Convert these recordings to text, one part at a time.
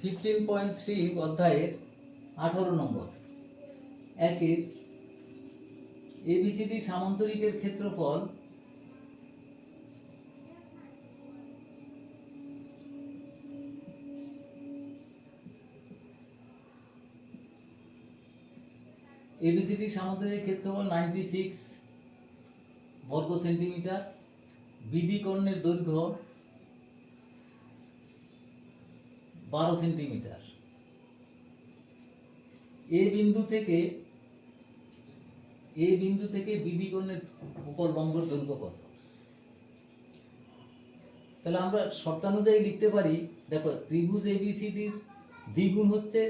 Fifteen point three অধ্যায়ের আঠারো নম্বর। একের এবিসিডি সামান্তরিকের ক্ষেত্রফল এবিসিডি সামান্তরিকের ক্ষেত্রফল নাইনটি সিক্স বর্গ সেন্টিমিটার। বিডি কর্ণের দৈর্ঘ্য বারো সেন্টিমিটার। এ বিন্দু থেকে, এ বিন্দু থেকে বিডি কোণের উপর লম্বের দৈর্ঘ্য কত? তাহলে আমরা শর্তানুযায়ী লিখতে পারি, দেখো ত্রিভুজ এবিসিডির দ্বিগুণ হচ্ছে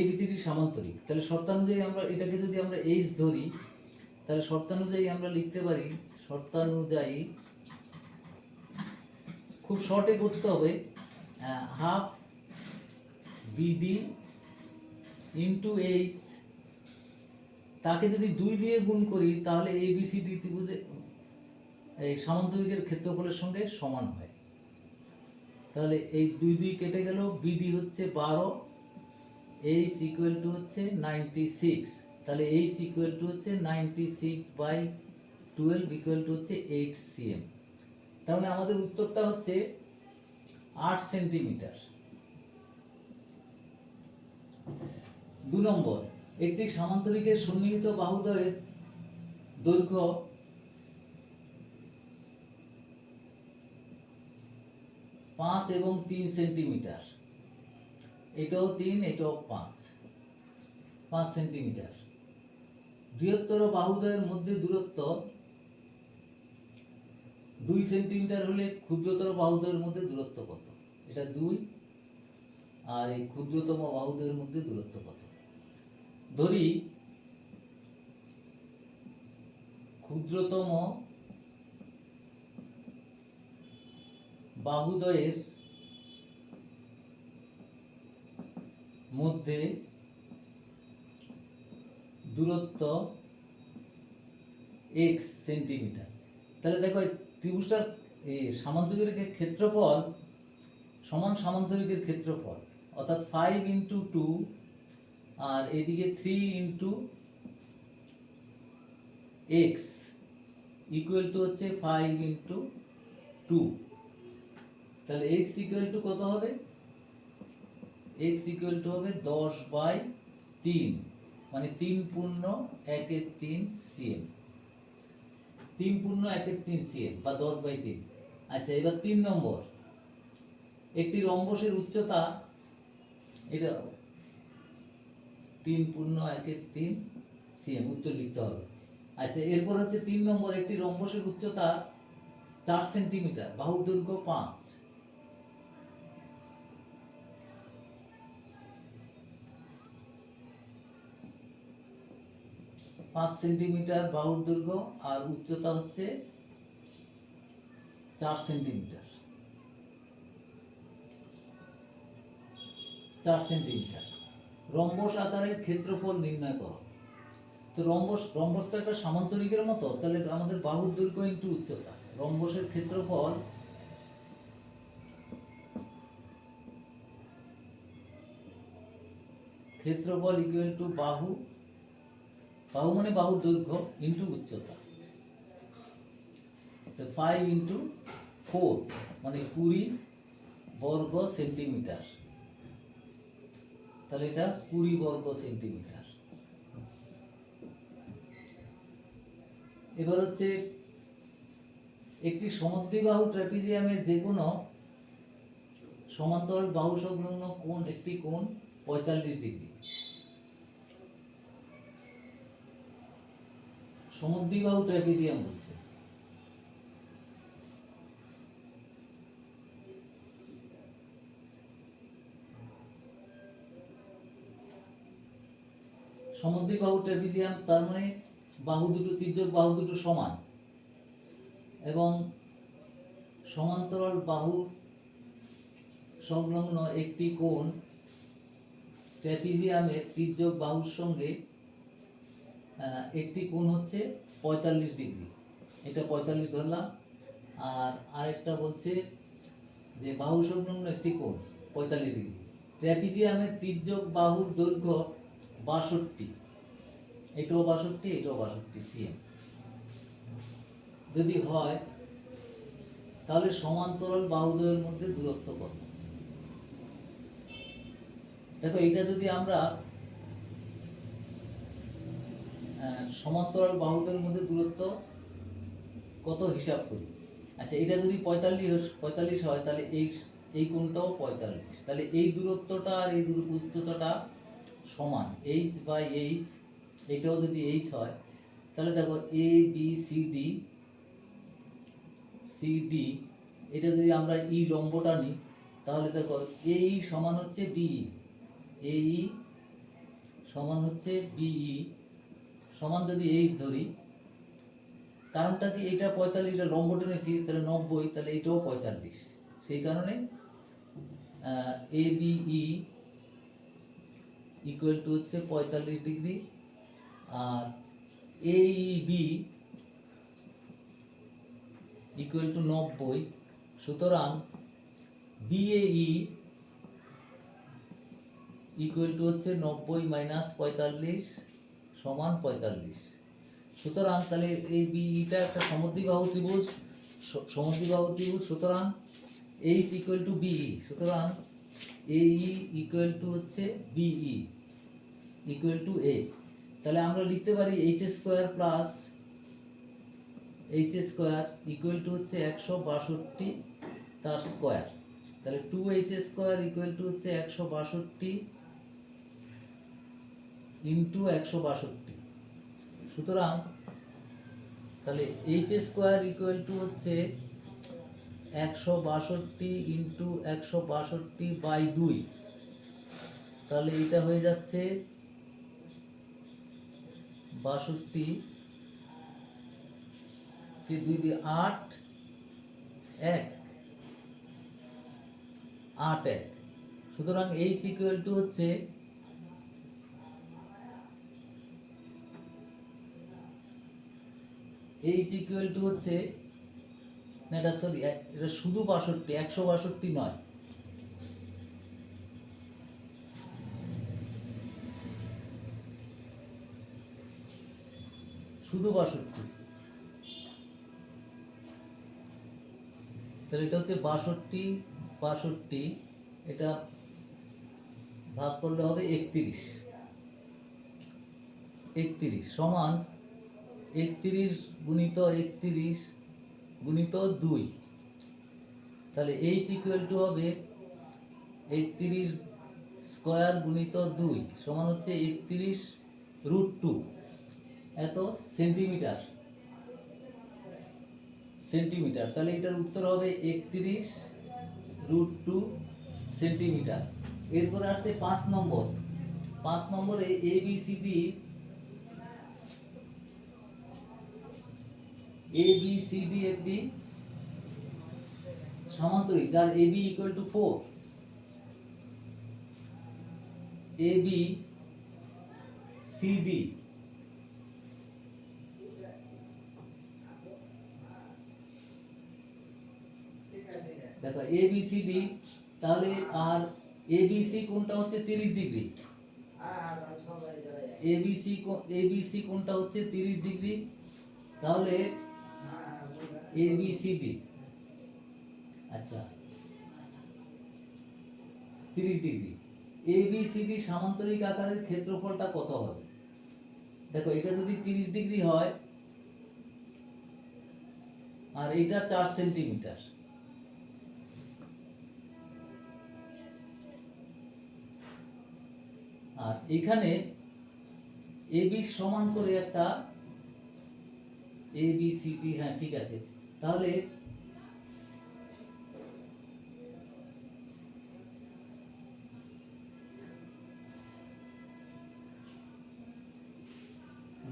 এবিসিডির সামান্তরিক। তাহলে শর্তানুযায়ী আমরা এটাকে যদি আমরা এইচ ধরি, তাহলে শর্তানুযায়ী আমরা লিখতে পারি, শর্তানুযায়ী খুব শর্টে করতে হবে হাফ বিডি ইন্টু এইচ তাকে যদি দুই দিয়ে গুণ করি, তাহলে এ বি সি ডি ত্রিভুজে, এই সামান্তরিকের ক্ষেত্রফলের সঙ্গে সমান হয়। তাহলে এই দুই দুই কেটে গেল বিডি হচ্ছে বারো এইচ ইকুয়াল টু হচ্ছে নাইনটি সিক্স তাহলে এইচ ইকুয়াল টু হচ্ছে ninety six by twelve equal to হচ্ছে এইট সিএম তার মানে আমাদের উত্তরটা হচ্ছে আট সেন্টিমিটার দু নম্বর, একটি সামান্তরিকের সন্নিহিত বাহুদ্বয়ের দৈর্ঘ্য পাঁচ এবং তিন সেন্টিমিটার। এটাও তিন, এটাও পাঁচ। পাঁচ সেন্টিমিটার। বৃহত্তর বাহুদ্বয়ের মধ্যে দূরত্ব দুই সেন্টিমিটার হলে ক্ষুদ্রতর বাহুদ্বয়ের মধ্যে দূরত্ব কত? এটা দুই, আর এই ক্ষুদ্রতম বাহুদ্বয়ের মধ্যে দূরত্ব কত? ধরি, ক্ষুদ্রতম বাহুদ্বয়ের মধ্যে দূরত্ব এক্স সেন্টিমিটার। তাহলে দেখো ত্রিভুজটার সামান্তরিকের ক্ষেত্রফল সমান সামান্তরিকের ক্ষেত্রফল, অর্থাৎ ফাইভ ইন্টু টু আর এদিকে three into X equal to হচ্ছে ফাইভ ইন্টু টু তাহলে এক্স ইকুয়াল টু কত হবে? এক্স ইকুয়াল টু হবে দশ বাই তিন। মানে তিন পূর্ণ একের তিন সিএম তিন পূর্ণ একের তিন সিএম বা দশ বাই তিন। আচ্ছা এবার তিন নম্বর। একটি রম্বসের উচ্চতা এটা তিন পূর্ণ একের তিন সিএম উত্তর লিখতে হবে। আচ্ছা এরপর হচ্ছে তিন নম্বর, একটি রম্বসের উচ্চতা চার সেন্টিমিটার বাহুর দৈর্ঘ্য পাঁচ। পাঁচ সেন্টিমিটার বাহুর দৈর্ঘ্য আর উচ্চতা হচ্ছে চার সেন্টিমিটার চার সেন্টিমিটার রম্বস আকারের ক্ষেত্রফল নির্ণয় করো। তো রম্বস রম্বস তো একটা সামান্তরিকের মতো, তাহলে আমাদের বাহুর দৈর্ঘ্য ইন্টু উচ্চতা। রম্বসের ক্ষেত্রফল ক্ষেত্রফল ইকুয়াল টু বাহু বাহু মানে বাহুর দৈর্ঘ্য ইন্টু উচ্চতা। ফাইভ ইন্টু ফোর মানে কুড়ি বর্গ সেন্টিমিটার তাহলে এটা কুড়ি বর্গ সেন্টিমিটার। এবার হচ্ছে একটি সমদ্বিবাহু ট্র্যাপিজিয়ামের যে কোনো সমান্তরাল বাহু সংলগ্ন কোণ একটি কোণ পঁয়তাল্লিশ ডিগ্রি। সমদ্বিবাহু ট্র্যাপিজিয়াম বলছে। সমদ্বিবাহু ট্র্যাপিজিয়াম তার মানে বাহু দুটো, তির্যক বাহু দুটো সমান। এবং সমান্তরাল বাহু সংলগ্ন একটি কোণ ট্র্যাপিজিয়ামের তির্যক বাহুর সঙ্গে একটি কোণ হচ্ছে পঁয়তাল্লিশ ডিগ্রি। এটা পঁয়তাল্লিশ ধরলাম। আর আরেকটা বলছে যে বাহু সংলগ্ন একটি কোণ, পঁয়তাল্লিশ ডিগ্রি। ট্র্যাপিজিয়ামের তির্যক বাহুর দৈর্ঘ্য বাষট্টি। এটাও বাষট্টি এটাও বাষট্টি সিএম যদি হয়, তাহলে সমান্তরাল বাহুদ্বয়ের মধ্যে দূরত্ব কত? দেখো এটা যদি আমরা সমান্তরাল বাহুদের মধ্যে দূরত্ব কত হিসাব করি? আচ্ছা এটা যদি পঁয়তাল্লিশ পঁয়তাল্লিশ হয়, তাহলে এই এই কোণটাও পঁয়তাল্লিশ। তাহলে এই দূরত্বটা আর এই দূরত্বটা সমান এইচ বাই এইচ এটাও যদি এইচ হয়, তাহলে দেখো A B C D C D এটা যদি আমরা ই লম্বটা নিই, তাহলে দেখো এই সমান হচ্ছে বিই এই সমান হচ্ছে বিই সমান যদি এইচ ধরি, কারণটা কি এটা পঁয়তাল্লিশ, এটা লম্বটা নিয়েছি, তাহলে নব্বই, তাহলে এটাও পঁয়তাল্লিশ, সেই কারণে এ বিই ইকুয়াল টু হচ্ছে পঁয়তাল্লিশ ডিগ্রি আর বি ইকুয়াল টু নব্বই। সুতরাং বিএই ইকুয়াল টু হচ্ছে নব্বই মাইনাস পঁয়তাল্লিশ সমান পঁয়তাল্লিশ। সুতরাং তাহলে এই বিটা একটা সমদ্বিবাহু ত্রিভুজ। সমদ্বিবাহু ত্রিভুজ, সুতরাং এইচ ইকুয়াল টু বিই সুতরাং এই ইকুয়াল টু হচ্ছে বিই ইকুয়াল টু এইচ তাহলে আমরা লিখতে পারি H square plus H square equal to হচ্ছে একশো বাষট্টি তার স্কোয়ার তাহলে two H square equal to হচ্ছে একশো বাষট্টি ইন্টু একশো বাষট্টি। সুতরাং তাহলে এইচ স্কোয়ার ইকুয়াল টু হচ্ছে একশো বাষট্টি ইন্টু একশো বাষট্টি বাই দুই। তাহলে এটা হয়ে যাচ্ছে বাষট্টি, কি দুই দুই আট, এক। আট, এক। সুতরাং এইচ ইকুয়াল টু হচ্ছে এইচ ইকুয়াল টু হচ্ছে, না এটা সরি এটা শুধু বাষট্টি, একশো বাষট্টি নয়। শুধু বাষট্টি। তাহলে এটা হচ্ছে বাষট্টি বাষট্টি, এটা ভাগ করলে হবে একত্রিশ। একত্রিশ সমান একত্রিশ গুণিত একত্রিশ গুণিত দুই। তাহলে এইচ ইকুয়াল টু হবে একত্রিশ স্কোয়ার গুণিত দুই সমান হচ্ছে একত্রিশ রুট টু এত সেন্টিমিটার সেন্টিমিটার তাহলে এটার উত্তর হবে একত্রিশ রুট টু সেন্টিমিটার এরপরে আসছে পাঁচ নম্বর। পাঁচ নম্বরে এ বি এ একটি সমান্তরিক, যার A B equal to four A B C D দেখো এ বি সি ডি তাহলে আর এ বি সি কোনটা হচ্ছে তিরিশ degree? A B C A B C কোনটা হচ্ছে তিরিশ ডিগ্রি? তাহলে এ বি সি ডি আচ্ছা। তিরিশ degree. A B C D সামান্তরিক আকারের ক্ষেত্রফলটা কত হবে? দেখো, এটা যদি তিরিশ ডিগ্রি হয়, আর এটা চার সেন্টিমিটার। আর এখানে এ, বি সমান করে একটা এ, বি, সি হ্যাঁ ঠিক আছে। তাহলে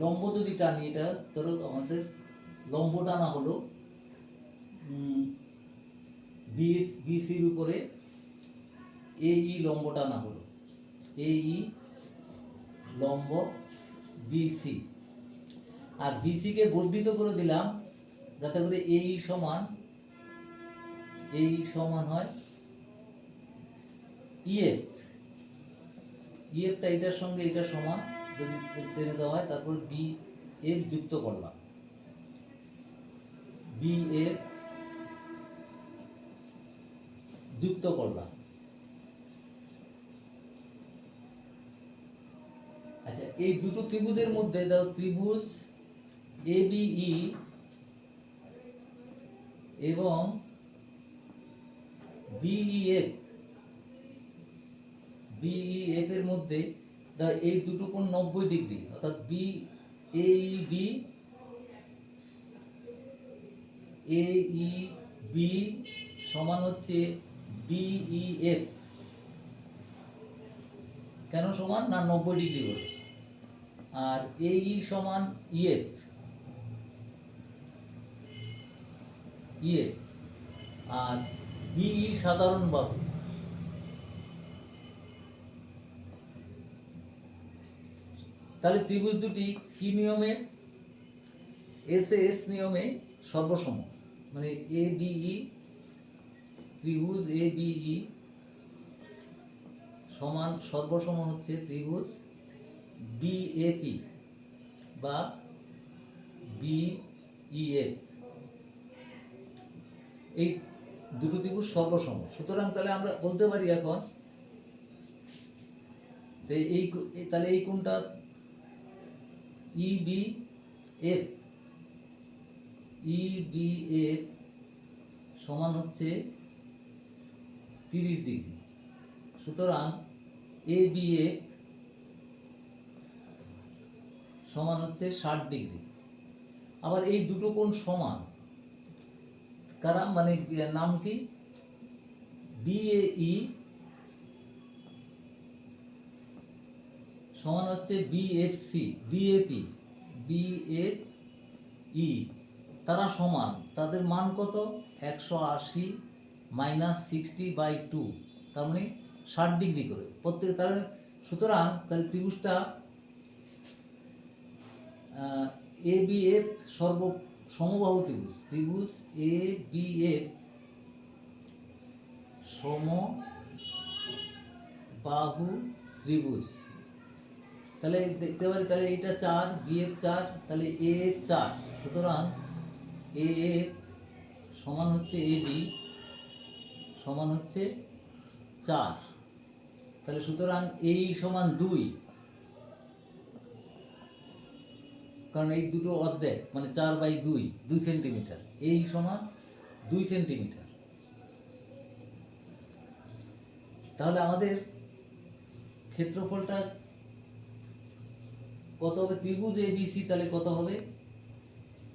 লম্ব যদি টানি, এটা ধরো আমাদের লম্ব টানা হলো বিএস বিসির উপরে এই লম্ব টানা হলো। এই লম্ব বিসি আর বিসি কে বর্ধিত করে দিলাম, যাতে করে এই সমান এই সমান হয় ইএফ ইএফটা এটার সঙ্গে এটা সমান, যদি টেনে দেওয়া হয়, তারপর বি এফ যুক্ত করলাম। বি এফ যুক্ত করলাম আচ্ছা এই দুটো ত্রিভুজের মধ্যে দাও, ত্রিভুজ এ বিই এবং বিইএফ বিইএফ এর মধ্যে এই দুটো কোণ নব্বই ডিগ্রি, অর্থাৎ বি এই বি এই বি সমান হচ্ছে বিইএফ কেন সমান না নব্বই ডিগ্রি বলে? আর এই সমান ইএফ ইএফ আর বিই সাধারণ বাহু। তাহলে ত্রিভুজ দুটি কি নিয়মে? এস এস নিয়মে সর্বসম। মানে এ বিই ত্রিভুজ এ বিই সমান সর্বসম হচ্ছে ত্রিভুজ বিএপি বা বিইএফ এই দুটো ত্রিভুজ সর্বসম। সুতরাং তাহলে আমরা বলতে পারি এখন যে এই- তাহলে এই কোনটা? ইবি এফ ইবি এফ সমান হচ্ছে তিরিশ ডিগ্রি। সুতরাং এ বি এফ সমান হচ্ছে ষাট ডিগ্রি। আবার এই দুটো কোণ সমান, কারা মানে নাম কি? বিএই সমান হচ্ছে বিএফসি বিএপি বিএফই তারা সমান, তাদের মান কত? একশো আশি মাইনাস সিক্সটি বাই টু তার মানে ষাট ডিগ্রি করে। প্রত্যেক, তার সুতরাং তাহলে ত্রিভুজটা এ বি এফ সর্ব সমবাহু ত্রিভুজ। ত্রিভুজ এ বি এফ সম বাহু ত্রিভুজ। তাহলে দেখতে পারি, তাহলে এটা চার বি এফ চার, তাহলে এ এফ চার। সুতরাং এ এফ সমান হচ্ছে এ বি সমান হচ্ছে চার। তাহলে সুতরাং এই সমান দুই। কারণ এই দুটো অর্ধেক মানে চার বাই দুই দুই সেন্টিমিটার। এই সমান দুই সেন্টিমিটার। তাহলে আমাদের ক্ষেত্রফলটা কত হবে? ত্রিভুজ এ বি সি তাহলে কত হবে?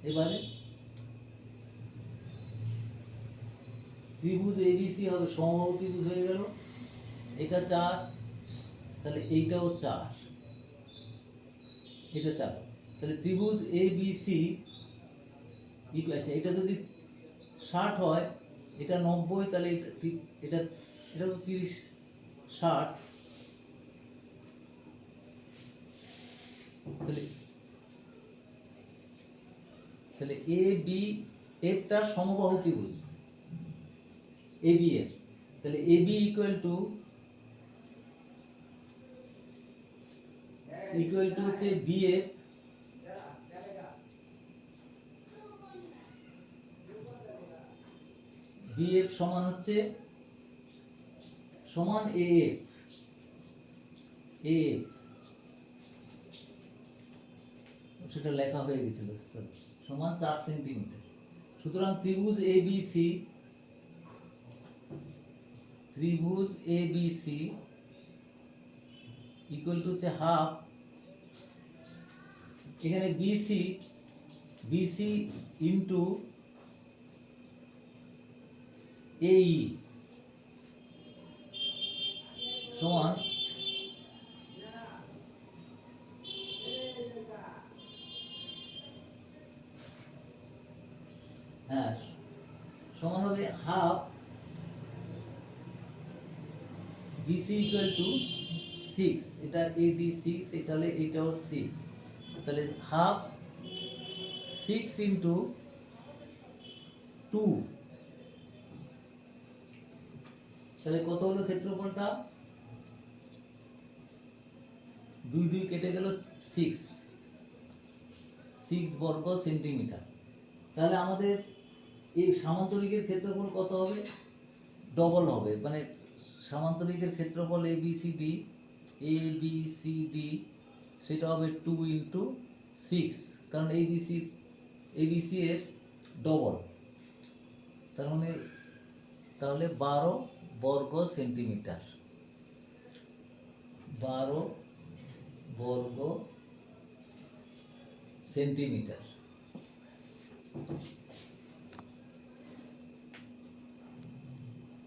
এবারে ত্রিভুজ এ বি সি হবে, সমবাহু ত্রিভুজ হয়ে গেল। এটা চার, তাহলে এইটাও চার। এটা চার। তাহলে ত্রিভুজ এ বি সি আচ্ছা এটা যদি ষাট হয়, এটা নব্বই, তাহলে এটা এটা তো তিরিশ, ষাট। তাহলে এ বি এফটা সমবাহু ত্রিভুজ। এ বি এফ তাহলে A B equal to equal to হচ্ছে বি এফ বি এফ সমান হচ্ছে সমান এ এ সেটা লেখা হয়ে গেছিল সমান চার সেন্টিমিটার সুতরাং ত্রিভুজ এ বি সি ত্রিভুজ A B C equal to হচ্ছে হাফ এখানে বিসি বিসি ইন্টু এই সমান হ্যাঁ সমান হবে half BC equal to six এটা এডি সিক্স এটা হলে এটাও সিক্স তাহলে হাফ সিক্স ইন্টু টু তাহলে কত হলো ক্ষেত্রফলটা? দুই দুই কেটে গেল সিক্স সিক্স বর্গ সেন্টিমিটার তাহলে আমাদের এই সামান্তরিকের ক্ষেত্রফল কত হবে? ডবল হবে। মানে সামান্তরিকের ক্ষেত্রফল A B C D A B C D সেটা হবে টু ইন্টু সিক্স কারণ A B C A B C এর ডবল তার মানে তাহলে বারো বর্গ সেন্টিমিটার। বারো বর্গ সেন্টিমিটার।